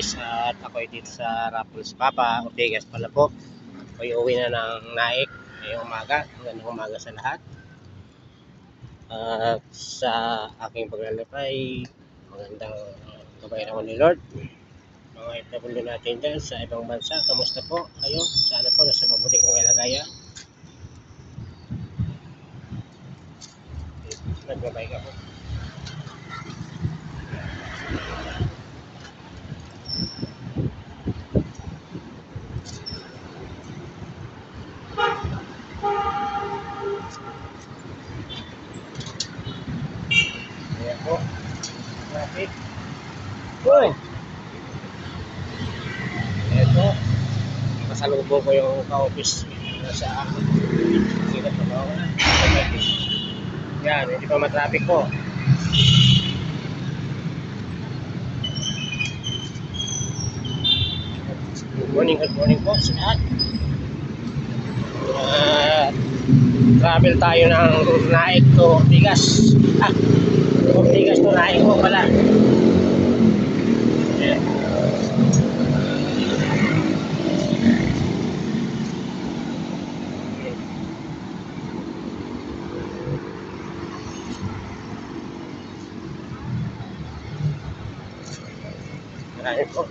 guys at ako dito sa Raffles Papa Ortigas pala po ako'y uwi na ng Naik ngayong umaga. Magandang umaga sa lahat. At sa aking paglalakay magandang gabay naman ni Lord. Mga FW natin dyan sa ibang bansa kamusta po kayo? Sana po nasa mabuting kong kalagayan. Nagbabay ka po Po. Traffic. Uy! Ito. Kasalubong ko yung ka-office na sa akin. Sino pa ba ako na? Yan, hindi pa matraffic po. Good morning, good morning po lahat. Uh, travel tayo ng Naik to Ortigas. Ah, Ortigas to Naik po pala.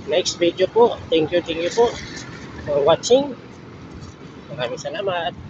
Next video po. Thank you, thank you po for watching. Maraming salamat.